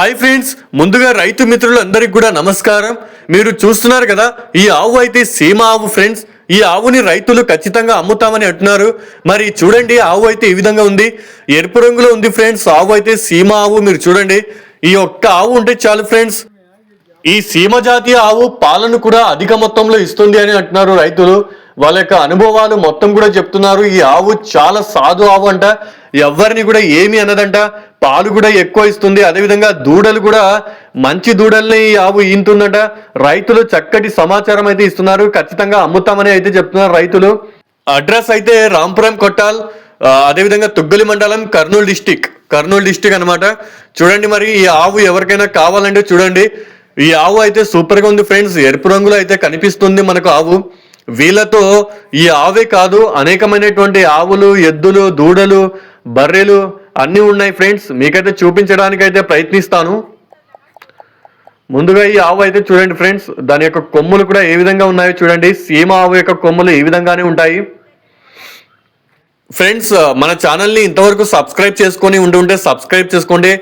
Hi friends ముందుగా రైతు మిత్రులందరికీ కూడా నమస్కారం. మీరు చూస్తున్నారు కదా ఈ ఆవు అయితే సీమ ఆవు ఫ్రెండ్స్. ఈ ఆవుని రైతులు ఖచ్చితంగా అమ్ముతామని అంటున్నారు. మరి చూడండి ఆవు అయితే ఈ విధంగా ఉంది? ఎరుపు రంగులో ఉంది ఫ్రెండ్స్ ఆవు అయితే సీమ ఆవు మీరు చూడండి. ఈ ఒక్క ఆవు ఉంటే చాలు ఫ్రెండ్స్. ఈ సీమ జాతి ఆవు పాలను కూడా అధిక మొత్తంలో ఇస్తుంది అని అంటున్నారు రైతులు. వాళ్ళ యొక్క అనుభవాలు మొత్తం కూడా చెప్తున్నారు. ఈ ఆవు చాలా సాధు ఆవు అంట. ఎవరిని కూడా ఏమి అన్నదంట పాలు కూడా ఎక్కువ ఇస్తుంది. అదేవిధంగా దూడలు కూడా మంచి దూడల్ని ఈ ఆవు ఈంటుందంట రైతులు చక్కటి సమాచారం అయితే ఇస్తున్నారు. ఖచ్చితంగా అమ్ముతామని అయితే చెప్తున్నారు రైతులు. అడ్రస్ అయితే రాంపురం కొట్టాల్ అదేవిధంగా తుగ్గలి మండలం కర్నూలు డిస్టిక్. కర్నూలు డిస్టిక్ అన్నమాట. చూడండి మరి ఈ ఆవు ఎవరికైనా కావాలంటే చూడండి. ఈ ఆవు అయితే సూపర్గా ఉంది ఫ్రెండ్స్. ఎరుపు రంగులో అయితే కనిపిస్తుంది మనకు ఆవు. వీళ్ళతో ఈ ఆవే కాదు అనేకమైనటువంటి ఆవులు ఎద్దులు దూడలు బర్రెలు అన్నీ ఉన్నాయి ఫ్రెండ్స్. మీకైతే చూపించడానికైతే అయితే ప్రయత్నిస్తాను. ముందుగా ఈ ఆవు అయితే చూడండి ఫ్రెండ్స్. దాని యొక్క కొమ్ములు కూడా ఏ విధంగా ఉన్నాయో చూడండి. సీమ ఆవు యొక్క కొమ్ములు ఏ విధంగానే ఉంటాయి. ఫ్రెండ్స్ మన ఛానల్ని ఇంతవరకు సబ్స్క్రైబ్ చేసుకొని ఉంటుంటే సబ్స్క్రైబ్ చేసుకోండి.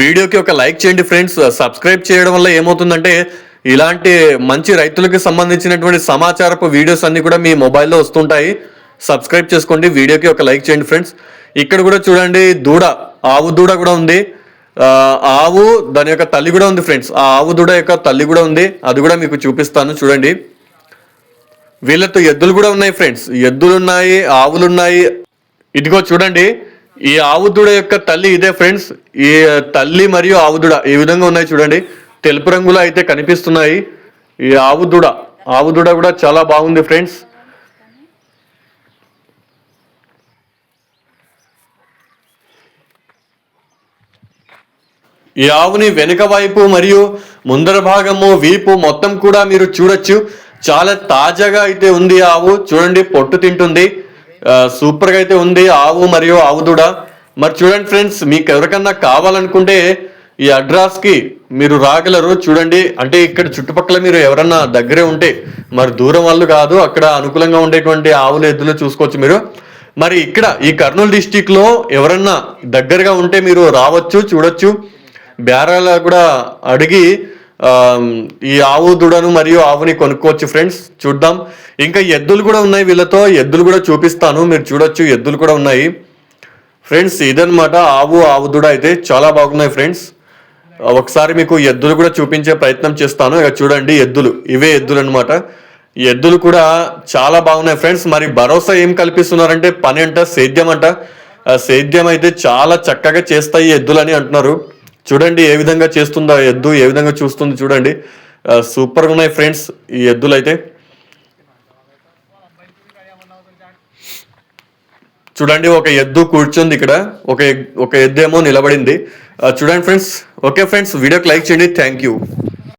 వీడియోకి ఒక లైక్ చేయండి ఫ్రెండ్స్. సబ్స్క్రైబ్ చేయడం వల్ల ఏమవుతుందంటే ఇలాంటి మంచి రైతులకు సంబంధించినటువంటి సమాచారపు వీడియోస్ అన్ని కూడా మీ మొబైల్లో వస్తుంటాయి. సబ్స్క్రైబ్ చేసుకోండి. వీడియోకి ఒక లైక్ చేయండి ఫ్రెండ్స్. ఇక్కడ కూడా చూడండి దూడ ఆవు దూడ కూడా ఉంది. ఆవు దాని యొక్క తల్లి కూడా ఉంది ఫ్రెండ్స్. ఆ ఆవు దూడ యొక్క తల్లి కూడా ఉంది. అది కూడా మీకు చూపిస్తాను చూడండి. వీళ్ళతో ఎద్దులు కూడా ఉన్నాయి ఫ్రెండ్స్. ఎద్దులు ఉన్నాయి ఆవులు ఉన్నాయి ఇదిగో చూడండి ఈ ఆవు దూడ యొక్క తల్లి ఇదే ఫ్రెండ్స్. ఈ తల్లి మరియు ఆవు దూడ ఈ విధంగా ఉన్నాయి చూడండి. తెలుపు రంగులో అయితే కనిపిస్తున్నాయి. ఈ ఆవు దూడ ఆవు దూడ కూడా చాలా బాగుంది ఫ్రెండ్స్. ఈ ఆవుని వెనుక వైపు మరియు ముందర భాగము వీపు మొత్తం కూడా మీరు చూడొచ్చు. చాలా తాజాగా అయితే ఉంది ఆవు. చూడండి పొట్టు తింటుంది. సూపర్గా అయితే ఉంది ఆవు మరియు ఆవు దూడ. మరి చూడండి ఫ్రెండ్స్ మీకు ఎవరికన్నా కావాలనుకుంటే ఈ అడ్రస్కి మీరు రాగలరు చూడండి. అంటే ఇక్కడ చుట్టుపక్కల మీరు ఎవరన్నా దగ్గరే ఉంటే మరి దూరం వాళ్ళు కాదు అక్కడ అనుకూలంగా ఉండేటువంటి ఆవులు ఎద్దులు చూసుకోవచ్చు మీరు. మరి ఇక్కడ ఈ కర్నూలు డిస్టిక్లో ఎవరన్నా దగ్గరగా ఉంటే మీరు రావచ్చు చూడొచ్చు. బేరాల కూడా అడిగి ఈ ఆవు దూడను మరియు ఆవుని కొనుక్కోవచ్చు ఫ్రెండ్స్ చూద్దాం. ఇంకా ఎద్దులు కూడా ఉన్నాయి వీళ్ళతో ఎద్దులు కూడా చూపిస్తాను మీరు చూడొచ్చు ఎద్దులు కూడా ఉన్నాయి. ఫ్రెండ్స్ ఇదనమాట ఆవు ఆవు దూడ అయితే చాలా బాగున్నాయి ఫ్రెండ్స్. ఒకసారి మీకు ఎద్దులు కూడా చూపించే ప్రయత్నం చేస్తాను. ఇక చూడండి ఎద్దులు. ఇవే ఎద్దులు అనమాట ఎద్దులు కూడా చాలా బాగున్నాయి ఫ్రెండ్స్. మరి భరోసా ఏం కల్పిస్తున్నారంటే పని అంట సేద్యం అంట ఆ సేద్యం అయితే చాలా చక్కగా చేస్తాయి ఈ అని అంటున్నారు. చూడండి ఏ విధంగా చేస్తుందో ఆ ఎద్దు ఏ విధంగా చూస్తుంది చూడండి. సూపర్గా ఉన్నాయి ఫ్రెండ్స్ ఈ ఎద్దులు అయితే చూడండి ఒక ఎద్దు కూర్చుంది ఇక్కడ. ఒక ఒక ఎద్దు ఏమో నిలబడింది. ఆ, చూడండి ఫ్రెండ్స్. Okay friends. వీడియోకి లైక్ చేయండి. Thank you.